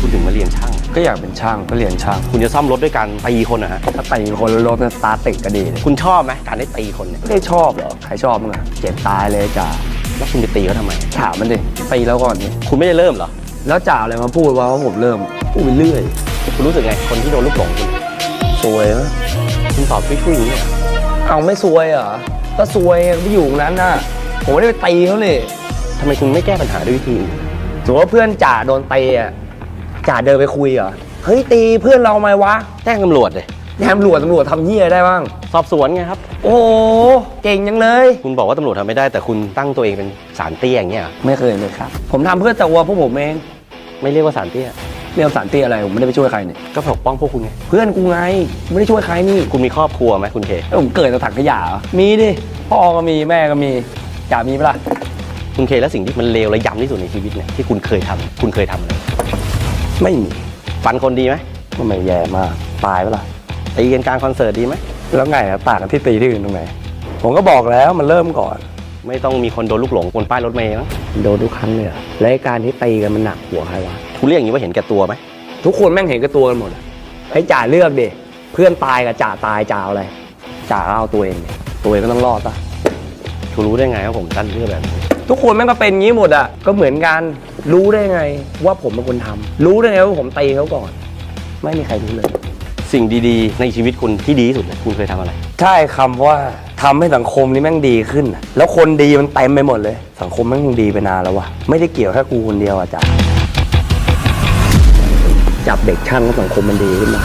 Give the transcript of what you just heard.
คุณถึงมาเรียนช่าง ก็อยากเป็นช่างก็เรียนช่าง คุณจะซ่อมรถด้วยการตีคนนะฮะถ้าตีคนรถสตาร์ทติดก็ดีเลยคุณชอบไหมการได้ตีคนเนี่ยไม่ได้ชอบเหรอใครชอบมึงอะเจ็บตายเลยจ่าแล้วคุณจะตีเขาทำไม ถามมันดิตีแล้วก่อนดิคุณไม่ได้เริ่มเหรอแล้วจ่าอะไรมาพูดว่าผมเริ่มพูดไปเรื่อยคุณรู้สึกไงคนที่โดนลูกหลงคุณซวยนะคุณตอบช่วยๆอย่างนี้ยเอาไม่ซวยเหรอก็ซวยไปอยู่ตรงนั้นน่ะผมไม่ได้ไปตีเขาเลยทำไมคุณไม่แก้ปัญหาด้วยวิธีอื่น สมมติว่าเพื่อนจ่าโดนตีอะ จ่าเดินไปคุยเหรอ เฮ้ยตีเพื่อนเราไหมวะแจ้งตำรวจเลยแทมตำรวจตำรวจทำเหี้ยได้บ้าง สอบสวนไงครับ โอ้โหเก่งจังเลย คุณบอกว่าตำรวจทำไม่ได้แต่คุณตั้งตัวเองเป็นสารเตี้ยอย่างเงี้ยเหรอไม่เคยเลยครับ ผมทำเพื่อตัวพวกผมเองไม่เรียกว่าสารเตี้ย เรื่องสารเตี้ยอะไรผมไม่ได้ไปช่วยใครเนี่ยก็ปกป้องพวกคุณไงเพื่อนกูไงไม่ได้ช่วยใครนี่คุณมีครอบครัวไหมคุณเค แล้วผมเกิดจากถังขยะเหรอมีดิพ่อก็มีแม่ก็มีจ่ามีปะล่ะ คุณเคแล้วสิ่งที่มันเลวและยำที่สุดในชีวิตเนี่ยที่คุณเคยทำคุณเคยทำอะไร ไม่มีฟันคนดีไหมมันไม่แย่มากตายปะล่ะตีกันกลางคอนเสิร์ตดีไหมแล้วไงอะต่างกันที่ตีที่อื่นตรงไหนผมก็บอกแล้วมันเริ่มก่อน ไม่ต้องมีคนโดนลูกหลงบนป้ายรถเมล์มั้งโดนทุกครั้งเลยอะและไอ้การที่ตีกันมันหนักหัวใครวะคุณเรียกอย่างนี้ว่าเห็นแก่ตัวไหมทุกคนแม่งเห็นกับตัวกันหมดอะให้จ่าเลือกดิเพื่อนตายกับจ่าตายจ่าเอาอะไรจ่าเอาตัวเองดิตัวเองก็ต้องรอดปะคุณรู้ได้ไงว่าผมตั้นเรื่องแบบนี้ทุกคนแม่งก็เป็นงี้หมดอะก็เหมือนกัน รู้ได้ไงว่าผมเป็นคนทำรู้ได้ไงว่าผมตีเขาก่อน ไม่มีใครรู้เลย สิ่งดีๆ ในชีวิตคุณที่ดีที่สุดเนี่ยคุณเคยทำอะไร ใช่คำว่าทำให้สังคมนี้แม่งดีขึ้นน่ะแล้วคนดีมันเต็มไปหมดเลย สังคมแม่งดีไปนานแล้ววะไม่ได้เกี่ยวแค่กูคนเดียวอะจ๊ะจับเด็กช่างแล้วสังคมมันดีขึ้นมา